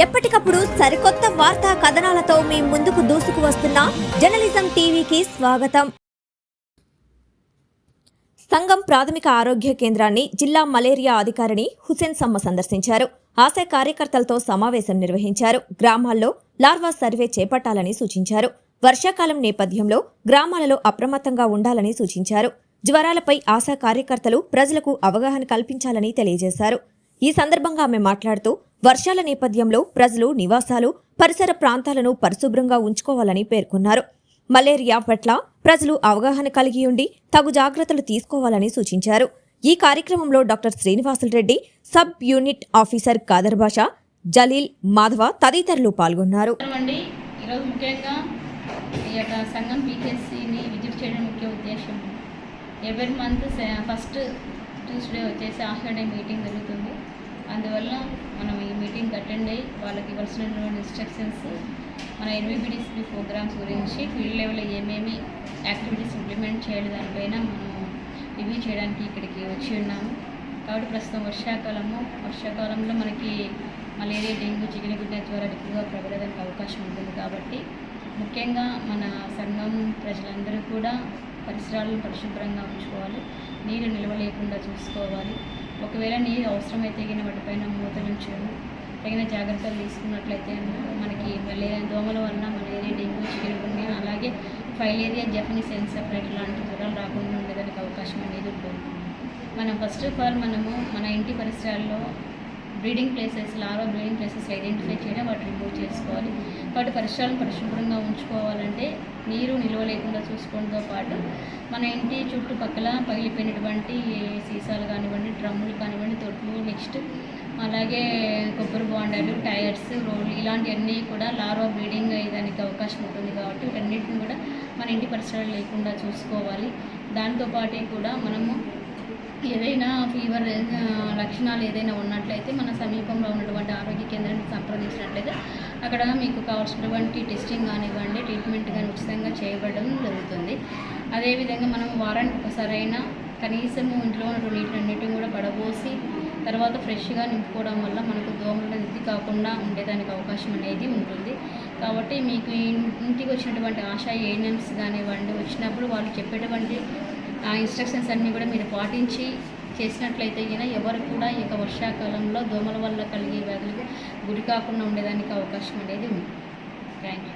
ఎప్పటికప్పుడు సరికొత్త వార్తా కథనాలతో మీ ముందుకు దూసుకు వస్తున్న జర్నలిజం టీవీకి స్వాగతం. సంఘం ప్రాథమిక ఆరోగ్య కేంద్రాన్ని జిల్లా మలేరియా అధికారిని హుసేన్ సమ్మ సందర్శించారు. ఆశా కార్యకర్తలతో సమావేశం నిర్వహించారు. గ్రామాల్లో లార్వా సర్వే చేపట్టాలని సూచించారు. వర్షాకాలం నేపథ్యంలో గ్రామాలలో అప్రమత్తంగా ఉండాలని సూచించారు. జ్వరాలపై ఆశా కార్యకర్తలు ప్రజలకు అవగాహన కల్పించాలని తెలియజేశారు. ఈ సందర్భంగా ఆమె మాట్లాడుతూ వర్షాల నేపథ్యంలో ప్రజలు నివాసాలు పరిసర ప్రాంతాలను పరిశుభ్రంగా ఉంచుకోవాలని పేర్కొన్నారు. మలేరియా పట్ల ప్రజలు అవగాహన కలిగి ఉండి తగు జాగ్రత్తలు తీసుకోవాలని సూచించారు. ఈ కార్యక్రమంలో doctor Srinivasulu Reddy sub unit officer Khader Basha Jalil Madhava తదితరులు పాల్గొన్నారు. ఈరోజు ముఖ్యంగా ఈ యొక్క సంఘం పీకేసీని విజిట్ చేయడం ముఖ్య ఉద్దేశం. ఎవరి మంత్ ఫస్ట్ ట్యూస్డే వచ్చేసి ఆషాఢ మీటింగ్ జరుగుతుంది. అందువల్ల మనం ఈ మీటింగ్ అటెండ్ అయ్యి వాళ్ళకి ఇవ్వాల్సినటువంటి ఇన్స్ట్రక్షన్స్ మన ఎన్విబిడిసి ప్రోగ్రామ్స్ గురించి ఫీల్డ్ లెవెల్లో ఏమేమి యాక్టివిటీస్ ఇంప్లిమెంట్ చేయాలి దానిపైన మనం రివ్యూ చేయడానికి ఇక్కడికి వచ్చి ఉన్నాము. కాబట్టి ప్రస్తుతం వర్షాకాలము. వర్షాకాలంలో మనకి మలేరియా డెంగ్యూ చికెన్ గుడ్డ జ్వరాలు ఎక్కువగా ప్రబలడానికి అవకాశం ఉంటుంది కాబట్టి ముఖ్యంగా మన సంఘం ప్రజలందరూ కూడా పరిసరాలను పరిశుభ్రంగా ఉంచుకోవాలి. నీరు నిల్వ లేకుండా చూసుకోవాలి. ఒకవేళ నీరు అవసరమైతే తగిన వాటిపైన మూతలు ఉంచడం తగిన జాగ్రత్తలు తీసుకున్నట్లయితే మనకి మలేరియా దోమల వలన మలేరియా డెంగ్యూ చికెన్ అలాగే ఫైలేరియా జపనీస్ ఎన్సెఫ్లైట్ లాంటి జ్వరాలు రాకుండా ఉండేదానికి అవకాశం అనేది ఉంటుంది. మనం ఫస్ట్ ఆఫ్ ఆల్ మనము మన ఇంటి పరిసరాల్లో బ్రీడింగ్ ప్లేసెస్ లారో బ్రీడింగ్ ప్లేసెస్ ఐడెంటిఫై చేయడం వాటిని రిమూవ్ చేసుకోవాలి. వాటి పరిసరాలను పరిశుభ్రంగా ఉంచుకోవాలి. నీరు నిల్వ లేకుండా చూసుకోవడంతో పాటు మన ఇంటి చుట్టుపక్కల పగిలిపోయినటువంటి సీసాలు కానివ్వండి డ్రమ్ములు కానివ్వండి తొట్లు నెక్స్ట్ అలాగే కొబ్బరి బోండాలు టైర్స్ రోడ్లు ఇలాంటివన్నీ కూడా లార్వా బ్రీడింగ్ అయ్యేదానికి అవకాశం ఉంటుంది కాబట్టి వీటన్నిటిని కూడా మన ఇంటి పరిసరాలు లేకుండా చూసుకోవాలి. దాంతోపాటు కూడా మనము ఏదైనా ఫీవర్ లక్షణాలు ఏదైనా ఉన్నట్లయితే మన సమీపంలో ఉన్నటువంటి ఆరోగ్య కేంద్రాన్ని సంప్రదించినట్లయితే అక్కడ మీకు కావాల్సినటువంటి టెస్టింగ్ కానివ్వండి ట్రీట్మెంట్ కానీ ఉచితంగా చేయబడడం జరుగుతుంది. అదేవిధంగా మనం వారానికి ఒకసారైనా కనీసము ఇంట్లో ఉన్నటువంటి నీటినన్నిటిని కూడా పడబోసి తర్వాత ఫ్రెష్గా నింపుకోవడం వల్ల మనకు దోమల ఇది కాకుండా ఉండేదానికి అవకాశం అనేది ఉంటుంది. కాబట్టి మీకు ఇంటికి వచ్చినటువంటి ఆశా ఏఎన్ఎంస్ కానివ్వండి వచ్చినప్పుడు వాళ్ళు చెప్పేటువంటి ఆ ఇన్స్ట్రక్షన్స్ అన్నీ కూడా మీరు పాటించి చేసినట్లయితే కనుక ఎవరు కూడా ఇక వర్షాకాలంలో దోమల వల్ల కలిగే వ్యాధులకు గురి కాకుండా ఉండేదానికి అవకాశం అనేది ఉంది. Thank you